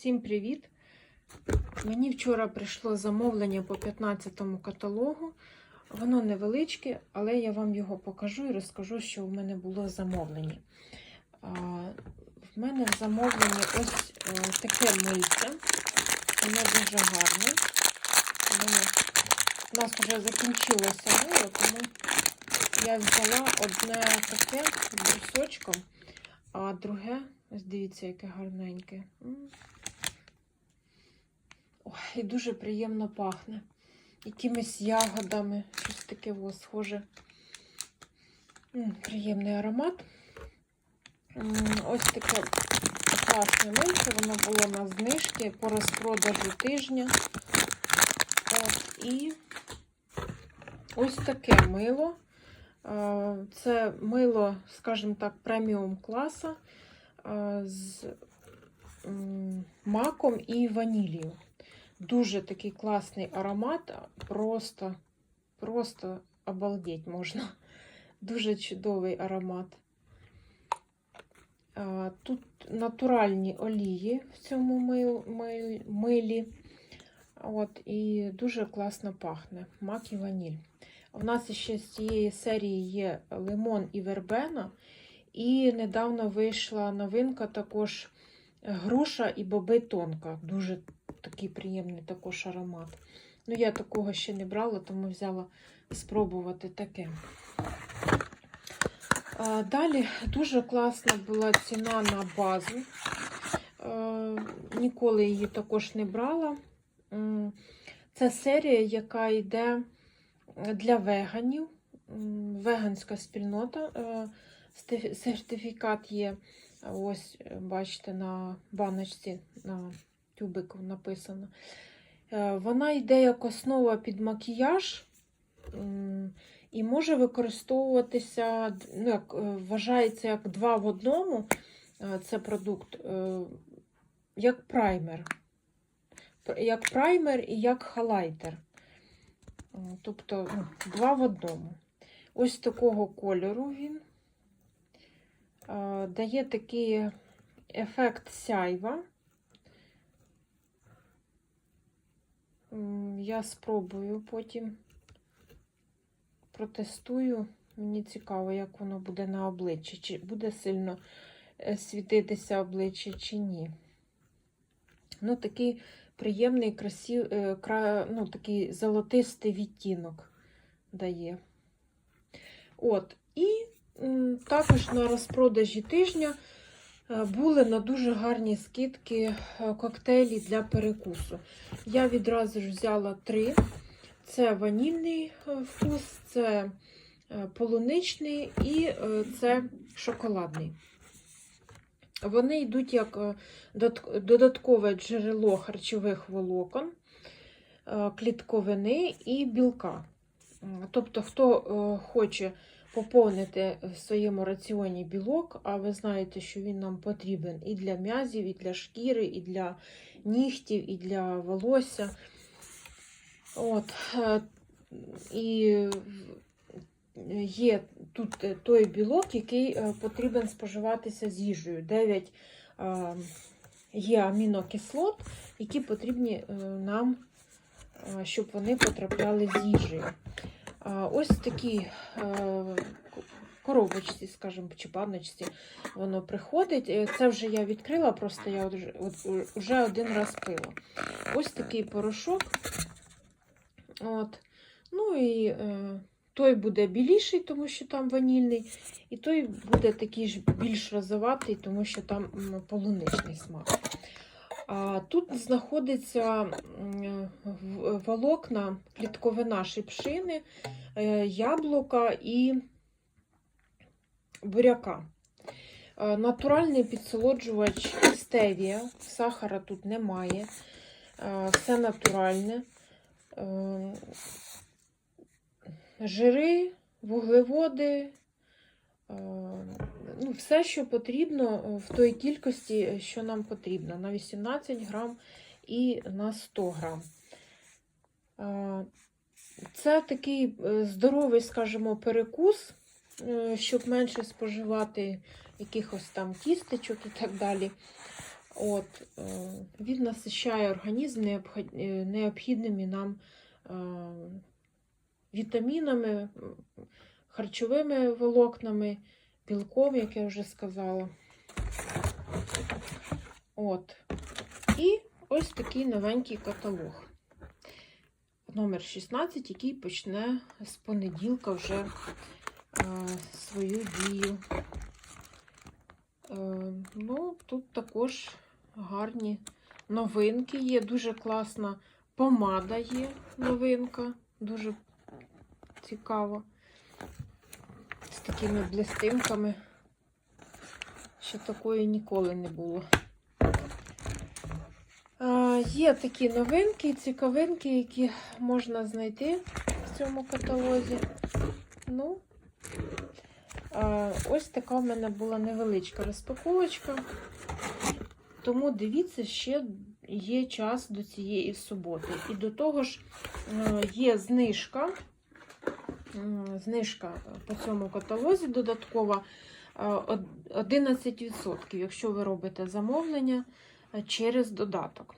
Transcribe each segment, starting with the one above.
Всім привіт! Мені вчора прийшло замовлення по 15-му каталогу. Воно невеличке, але я вам його покажу і розкажу, що в мене було замовлення. В мене в замовленні ось е, таке мильце. Воно дуже гарне. У нас вже закінчилося мило, тому я взяла одне таке з а друге, ось дивіться, яке гарненьке. М. Ой, і дуже приємно пахне. Якимись ягодами, щось таке о, схоже. М, Приємний аромат. М, Ось таке класне мильце, воно було на знижці по розпродажу тижня. От, і ось таке мило. Це мило, скажімо так, преміум класа з маком і ванілію. Дуже такий класний аромат, просто, просто обалдеть можна. Дуже чудовий аромат. Тут натуральні олії в цьому мил, мил- милі. От, і дуже класно пахне. Мак і ваніль. У нас ще з цієї серії є лимон і вербена. І недавно вийшла новинка також груша і боби тонка. Дуже такий приємний також аромат. Ну, я такого ще не брала, тому взяла спробувати таке. Далі дуже класна була ціна на базу. Ніколи її також не брала. Це серія, яка йде для веганів. Веганська спільнота. Е, Сертифікат є. Ось, е, бачите, на баночці, на тюбику написано. Е, Вона йде як основа під макіяж і може використовуватися, ну, як, е, вважається як два в одному. Це продукт як праймер. Як праймер і як халайтер. Тобто ну, два в одному. Ось такого кольору він. Е, Дає такий ефект сяйва. Я спробую потім протестую. Мені цікаво, як воно буде на обличчі, чи буде сильно е, світитися обличчя, чи ні. Ну, такий приємний, красив, е, ну, такий золотистий відтінок дає. От. І також на розпродажі тижня е, були на дуже гарні скидки е, коктейлі для перекусу. Я відразу ж взяла три. Це ванільний е, вкус, це полуничний і це шоколадний. Вони йдуть як додаткове джерело харчових волокон, клітковини і білка. Тобто, хто хоче поповнити в своєму раціоні білок, а ви знаєте, що він нам потрібен і для м'язів, і для шкіри, і для нігтів, і для волосся. От, е, і є тут е, той білок, який е, потрібен споживатися з їжею. 9 е, є амінокислот, які потрібні нам, щоб вони потрапляли з їжею. Ось такі е, коробочці, скажімо, чи баночці воно приходить. Е, Це вже я відкрила, просто я вже- один раз пила. Ось такий порошок. От. Ну і е, той буде біліший, тому що там ванільний, і той буде такий ж більш розоватий, тому що там полуничний смак. Тут знаходиться волокна, клітковина шипшини, е, яблука і буряка. Е, Натуральний підсолоджувач стевія, сахара тут немає, е, все натуральне. Жири, вуглеводи, ну, все, що потрібно в той кількості, що нам потрібно, на 18 грам і на 100 грам. Е, Це такий е, здоровий, скажімо, перекус, е, щоб менше споживати якихось там тістечок і так далі. От, е, він насищає організм е, необхідними нам е, вітамінами, харчовими волокнами, білком, як я вже сказала. От. І ось такий новенький каталог. Номер 16, який почне з понеділка вже е, свою дію. Е, ну, тут також гарні новинки є, дуже класна помада є новинка, дуже цікаво. Такими блистинками. Ще такої ніколи не було. Е, Є такі новинки, цікавинки, які можна знайти в цьому каталозі. Ну, е, ось така в мене була невеличка розпаковочка. Тому дивіться, ще є час до цієї суботи. І до того ж е, є знижка. Знижка по цьому каталозі додаткова е, 11%, якщо ви робите замовлення е, через додаток.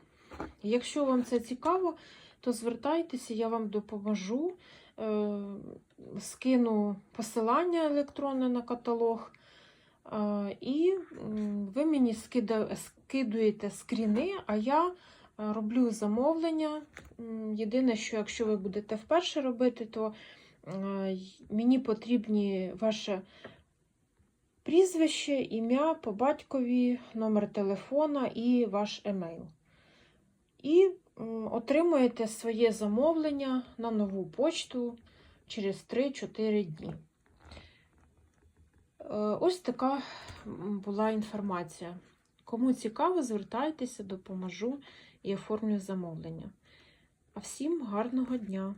Якщо вам це цікаво, то звертайтеся, я вам допоможу. Е, Скину посилання електронне на каталог. Е, І ви мені скидуєте скріни, а я е, роблю замовлення. Єдине, що якщо ви будете вперше робити, то е, мені потрібні ваше прізвище, ім'я по батькові, номер телефона і ваш емейл. І отримуєте своє замовлення на нову почту через 3-4 дні. Е, Ось така була інформація. Кому цікаво, звертайтеся, допоможу і оформлю замовлення. А всім гарного дня!